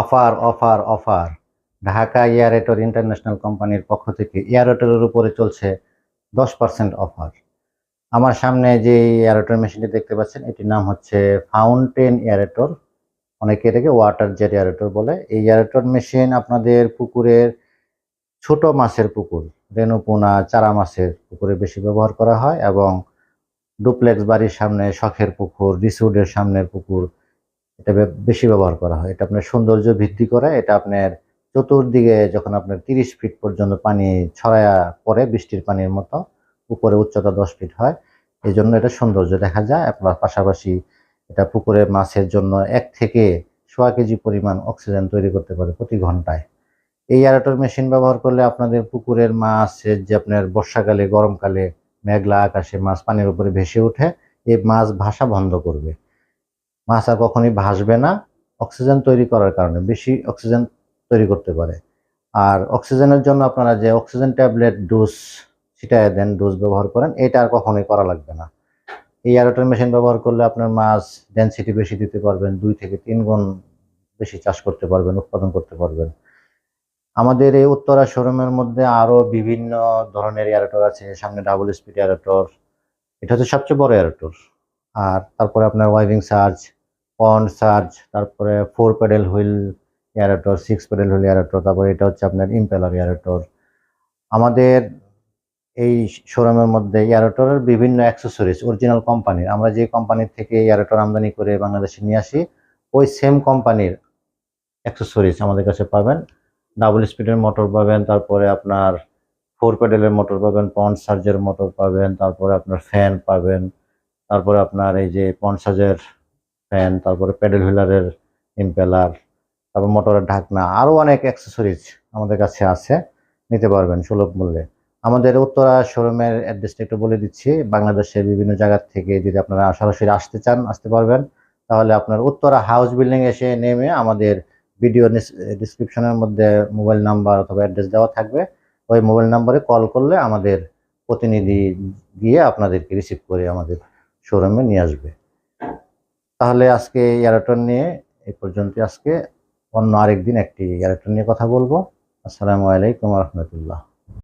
Offer offer offer. Dhaka aerator international কোম্পানির পক্ষ থেকে এয়ারেটরের উপরে চলছে দশ পার্সেন্ট অফার। আমার সামনে যে এয়ারেটর মেশিনটি দেখতে পাচ্ছেন, এটির নাম হচ্ছে ফাউন্টেন এয়ারেটর অনেকে এটাকে ওয়াটার জেট এয়ারেটর বলে। এই এয়ারেটর মেশিন আপনাদের পুকুরের ছোট মাছের পুকুর রেণুপোনা চারা মাছের পুকুরে বেশি ব্যবহার করা হয় এবং ডুপ্লেক্স বাড়ির সামনে শখের পুকুর, রিসোর্টের সামনের পুকুর এটা বেশি ব্যবহার করা হয়। এটা আপনার সৌন্দর্য ভিত্তি করে, এটা আপনার চতুর্দিকে যখন আপনার তিরিশ ফিট পর্যন্ত পানি ছড়ায়া পড়ে, বৃষ্টির পানির মতো, উপরে উচ্চতা দশ ফিট হয় এই জন্য এটা সৌন্দর্য দেখা যায়। আপনার পাশাপাশি এটা পুকুরে মাছের জন্য এক থেকে সোয়া কেজি পরিমাণ অক্সিজেন তৈরি করতে পারে প্রতি ঘন্টায়। এই এয়ারেটর মেশিন ব্যবহার করলে আপনাদের পুকুরের মাছের যে আপনার বর্ষাকালে, গরমকালে মেঘলা আকাশে মাছ পানির উপরে ভেসে ওঠে এই মাছ ভাসা বন্ধ করবে। মাছ আর কখনোই ভাসবে না অক্সিজেন তৈরি করার কারণে, বেশি অক্সিজেন তৈরি করতে পারে। আর অক্সিজেনের জন্য আপনারা যে অক্সিজেন ট্যাবলেট, ডোজ ছিটায় দেন, ডোজ ব্যবহার করেন, এটা আর কখনোই করা লাগবে না। এই এয়ারোটন মেশিন ব্যবহার করলে আপনার মাছ ডেন্সিটি বেশি দিতে পারবেন, দুই থেকে তিন গুণ বেশি চাষ করতে পারবেন, উৎপাদন করতে পারবেন। আমাদের এই উত্তরা শোরুমের মধ্যে আরও বিভিন্ন ধরনের এয়ারোটর আছে, সামনে ডাবল স্পিড এয়ারোটর এটা হচ্ছে সবচেয়ে বড় এয়ারোটর আর তারপরে আপনার ওয়াইভিং সার্জ পন্ড সার্জ তারপরে four paddle wheel aerator six paddle wheel aerator তারপরে এটা হচ্ছে আপনার ইম্পেলার এয়ারোটর আমাদের এই শোরুমের মধ্যে এয়ারোটরের বিভিন্ন অ্যাক্সেসরিজ অরিজিনাল কোম্পানির আমরা যে কোম্পানির থেকে এয়ারোটর আমদানি করে বাংলাদেশে নিয়ে আসি, ওই সেম কোম্পানির অ্যাক্সেসরিজ আমাদের কাছে পাবেন। ডাবল স্পিডের মোটর পাবেন, তারপরে আপনার ফোর প্যাডেলের মোটর পাবেন পন্ড সার্জের মোটর পাবেন, তারপরে আপনার ফ্যান পাবেন। তারপরে আপনার এই যে সার্জের ফ্যান তারপরে প্যাডেল হুইলারের ইম্পেলার তারপর মোটরের ঢাকনা আরও অনেক অ্যাক্সেসরিজ আমাদের কাছে আছে, নিতে পারবেন সুলভ মূল্যে। আমাদের উত্তরা শোরুমের অ্যাড্রেসটা একটু বলে দিচ্ছি। বাংলাদেশের বিভিন্ন জায়গা থেকে যদি আপনারা সরাসরি আসতে চান, আসতে পারবেন। তাহলে আপনার উত্তরা হাউস বিল্ডিং এসে নেমে আমাদের ভিডিও ডিসক্রিপশনের মধ্যে মোবাইল নাম্বার অথবা অ্যাড্রেস দেওয়া থাকবে। ওই মোবাইল নাম্বারে কল করলে আমাদের প্রতিনিধি গিয়ে আপনাদেরকে রিসিভ করে আমাদের শোরুমে নিয়ে আসবে। তাহলে আজকে এয়ারটন নিয়ে এ পর্যন্ত আজকে। অন্য আরেকদিন একটি এয়ারটন নিয়ে কথা বলব। আসসালামু আলাইকুম রহমতুল্লাহ।